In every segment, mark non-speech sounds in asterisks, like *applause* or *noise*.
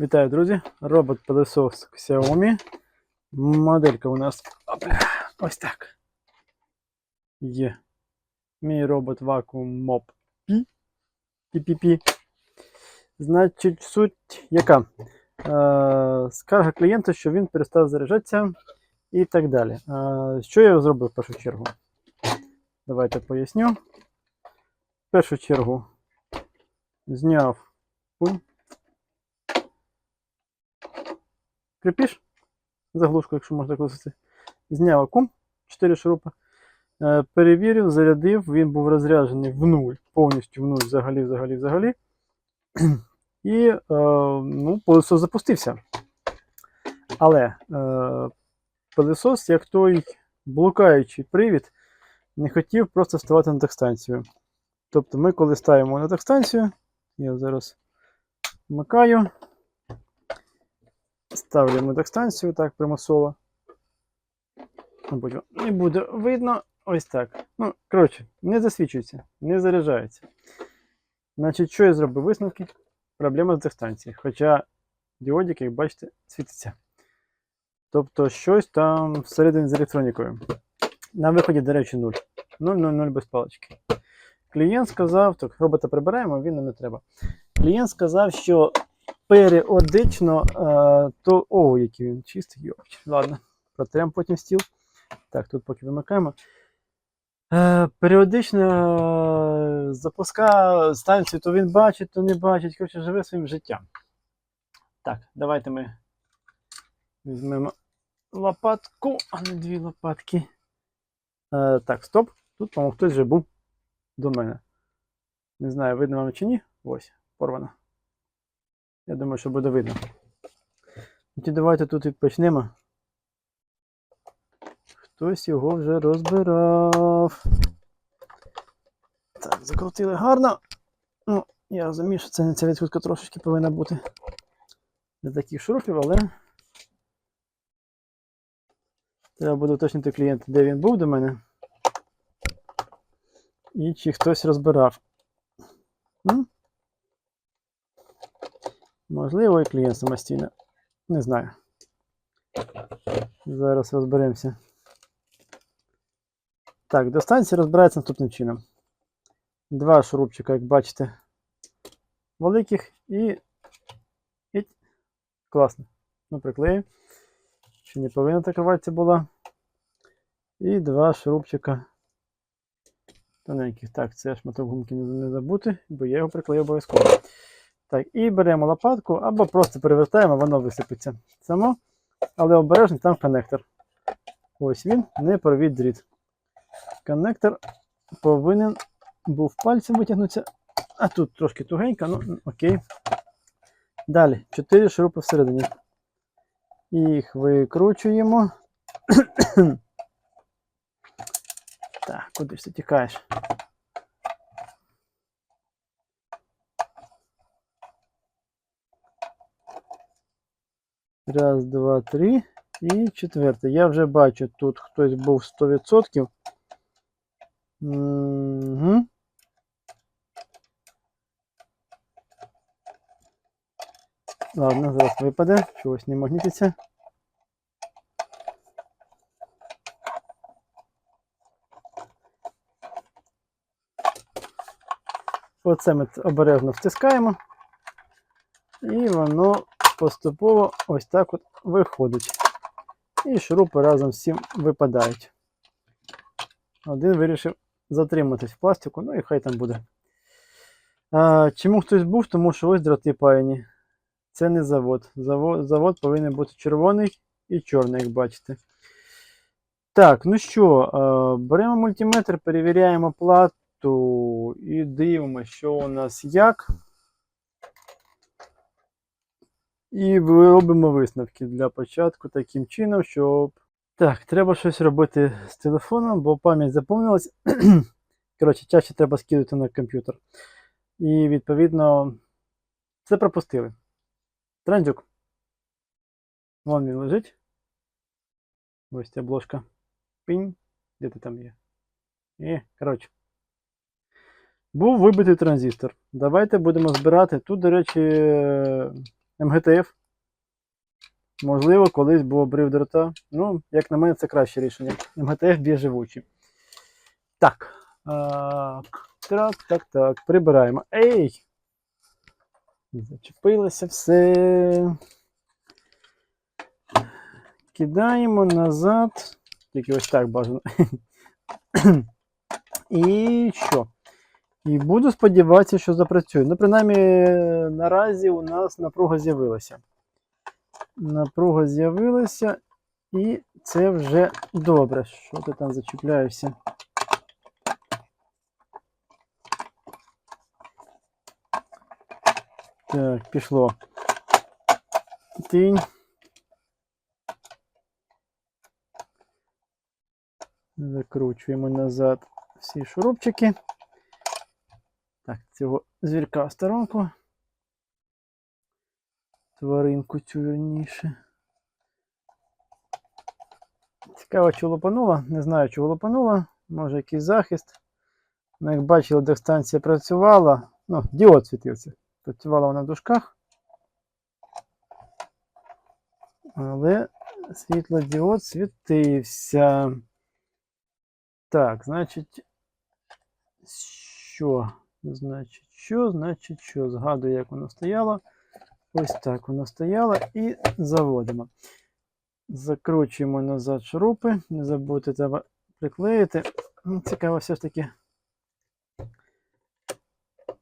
Вітаю, друзі! Робот пилосос Xiaomi. Моделька у нас опля, ось так. Є. Мій робот Vacuum Mop P. PPP. Значить, суть яка? Е, скарга клієнта, що він перестав заряджатися і так далі. Е, що я зробив в першу чергу? Давайте поясню. В першу чергу зняв пульт. Крепіш, заглушку, якщо можна класити. Зняв акум 4 шурупи. Е, Перевірив, зарядив, він був розряджений в нуль, повністю в нуль, взагалі, взагалі, взагалі. *clears throat* І е, ну, пилосос запустився. Але е, як той блукаючий привід, не хотів просто ставати на такстанцію. Тобто ми, коли ставимо на такстанцію, я зараз вмикаю. Ставлю такстанцію так примусово. Мабуть, не буде видно. Ось так. Ну, коротше, не засвічується, не заряджається. Значить, що я зробив висновки? Проблема з дистанції. Хоча діодик, як бачите, світиться. Тобто щось там всередині з електронікою. На виході, до речі, 0. 0,00 без палички. Клієнт сказав, так, робота прибираємо, він нам не треба. Клієнт сказав, що періодично, е, то. О, який він чистий. Йоч. Ладно, протрем потім стіл. Так, тут поки вимикаємо. Е, періодично е, запуска станцію, то він бачить, то не бачить. Коротше, живе своїм життям. Так, давайте ми візьмемо лопатку, а не дві лопатки. Е, так, стоп. Тут, по-моєму, хтось вже був до мене. Не знаю, видно вам чи ні. Ось, порвано. Я думаю, що буде видно. Тоді давайте тут і почнемо. Хтось його вже розбирав. Так, закрутили гарно. Ну, я розумію, що це ця відкрутка трошечки повинна бути для таких шурупів, але треба буде уточнити клієнта, де він був до мене. І чи хтось розбирав. М? Можливо, і клієнт самостійно. Не знаю. Зараз розберемося. Так, до станції розбирається наступним чином. Два шурупчика, як бачите, великих і. і... Класно. Ну, приклею. Ще не повинна така вальця була. І два шурупчика тоненьких. Так, це шматок гумки не забути, бо я його приклею обов'язково. Так, і беремо лопатку або просто перевертаємо, воно висипеться само. Але обережно там коннектор. Ось він, не порвіть дріт. Коннектор повинен був пальцем витягнутися. А тут трошки тугенько, ну окей. Далі, 4 шурупи всередині. Їх викручуємо. *coughs* так, куди ж ти тікаєш? Раз, два, три. І четверте. Я вже бачу, тут хтось був 100%. Угу. Ладно, зараз випаде, чогось не магнітиться. Оце ми обережно втискаємо. І воно поступово ось так от виходить. І шурупи разом з цим випадають. Один вирішив затриматись в пластику, ну і хай там буде. А, Чому хтось був? Тому що ось дроти паяні. Це не завод. Завод, завод повинен бути червоний і чорний, як бачите. Так, ну що, беремо мультиметр, перевіряємо плату і дивимося, що у нас як. І робимо висновки для початку таким чином, щоб. Так, треба щось робити з телефоном, бо пам'ять заповнилась. *clears throat* Коротше, чаще треба скидати на комп'ютер. І відповідно це пропустили. Трендюк. Вон він лежить. Ось ця обложка. Пінь. Де ти там є? І, коротше. Був вибитий транзистор. Давайте будемо збирати. Тут, до речі, МГТФ. Можливо, колись був обрив дрота. Ну, як на мене, це краще рішення. МГТФ більш живучий. Так. Так, так, так. Прибираємо. Ей! Зачепилося все. Кидаємо назад. Тільки ось так бажано. *coughs* І що? І буду сподіватися, що запрацює. Ну, принаймні, наразі у нас напруга з'явилася. Напруга з'явилася, і це вже добре. Що ти там зачіпляєшся? Так, пішло. Тінь. Закручуємо назад всі шурупчики. Так, цього звірка в сторонку. Тваринку цю вірніше. Цікаво, чи лопанула. Не знаю, чи лопанула. Може якийсь захист. Ну, як бачили, дистанція працювала. Ну, діод світився. Працювала вона в дужках. Але світлодіод світився. Так, значить, що? Значить, що? Значить, що? Згадую, як воно стояло. Ось так воно стояло і заводимо. Закручуємо назад шурупи. Не забудьте треба приклеїти. Ну, Цікаво, все ж таки,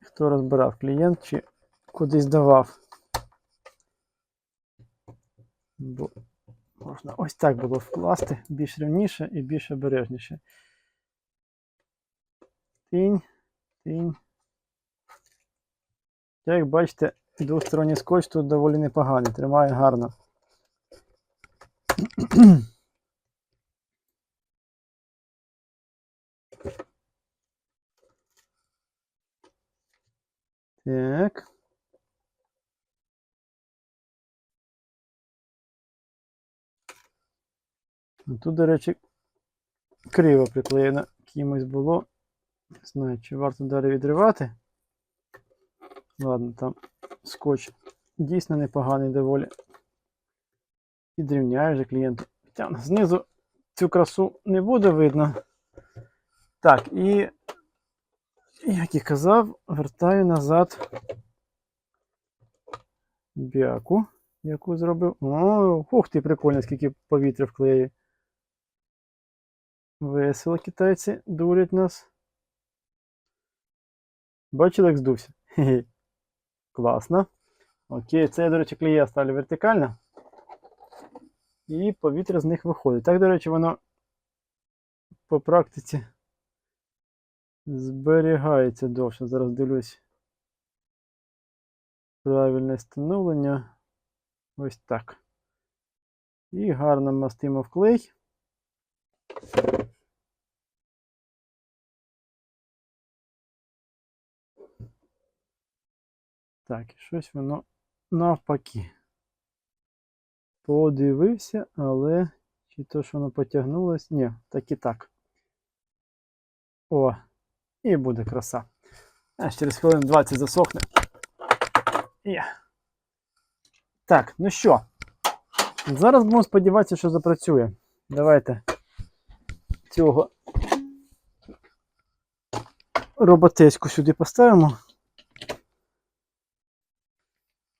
хто розбирав клієнт чи кудись давав. Бо можна ось так було вкласти більш рівніше і більш обережніше. Тінь, тінь. Як бачите, двосторонній скотч тут доволі непоганий, тримає гарно. Так. Ну, Тут, до речі, криво приклеєно кимось було. Не знаю, чи варто далі відривати. Ладно, там скотч дійсно непоганий доволі. Підрівняю вже клієнту. Знизу цю красу не буде видно. Так, і, як і казав, вертаю назад бяку, яку зробив. О, ух ти, прикольно, скільки повітря вклеє. Весело китайці дурять нас. Бачили, як здувся? Хе-хе. Класно. Окей, це, до речі, клея ставлю вертикально. І повітря з них виходить. Так, до речі, воно по практиці зберігається довше. Зараз дивлюсь. Правильне встановлення. Ось так. І гарно мастимо в клей. Так, і щось воно навпаки. Подивився, але чи то, що воно потягнулось? Ні, так і так. О, і буде краса. А через хвилин 20 засохне. Є. Так, ну що? Зараз будемо сподіватися, що запрацює. Давайте цього роботеську сюди поставимо.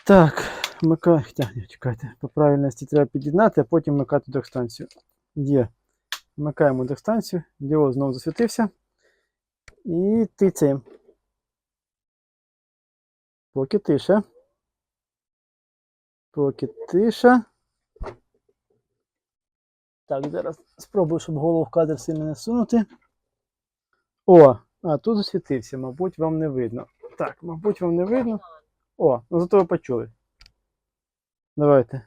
Так. Хоча, чекайте, по правильності треба під'єднати, а потім вмикати докстанцію. Є. Вмикаємо докстанцію, діод знову засвітився. І тицяємо. Поки тиша. Поки тиша. Так, зараз спробую, щоб голову в кадр сильно не сунути. О, а тут засвітився, мабуть, вам не видно. Так, мабуть, вам не видно. О, ну зато ви почули. Давайте.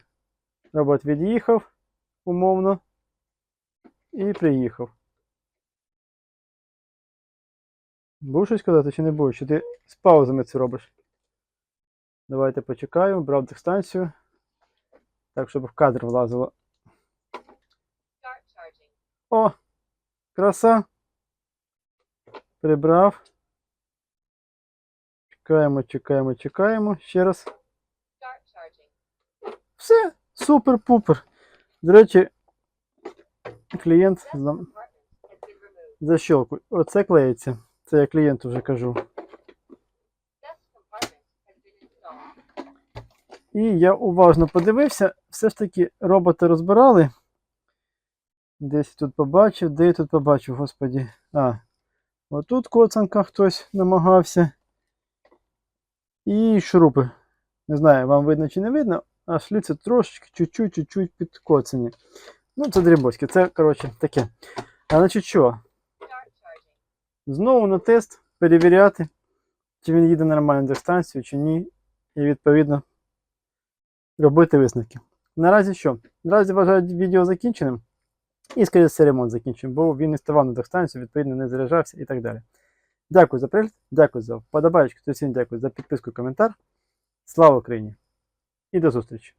Робот від'їхав умовно. І приїхав. Був щось казати чи не був? Чи ти з паузами це робиш? Давайте почекаю, брав дистанцію. Так, щоб в кадр влазило. О! Краса. Прибрав. Чекаємо, чекаємо, чекаємо. Ще раз. Все, супер-пупер. До речі, клієнт защелкує. Оце клеїться. Це я клієнту вже кажу. І я уважно подивився, все ж таки робота розбирали. Десь тут побачив, де я тут побачив, господі. А, отут коцанка хтось намагався. І шурупи. Не знаю, вам видно чи не видно, а шліци трошечки, чуть-чуть, підкоцані. Ну, це дрібоськи, це, коротше, таке. А значить що? Знову на тест перевіряти, чи він їде нормально на дистанцію, чи ні. І відповідно робити висновки. Наразі що? Наразі вважаю відео закінченим. І, скоріше, ремонт закінченим, бо він не ставав на дистанцію, відповідно, не заряджався і так далі. Дякую за перегляд, дякую за вподобайку, всім дякую за підписку і коментар. Слава Україні! І до зустрічі!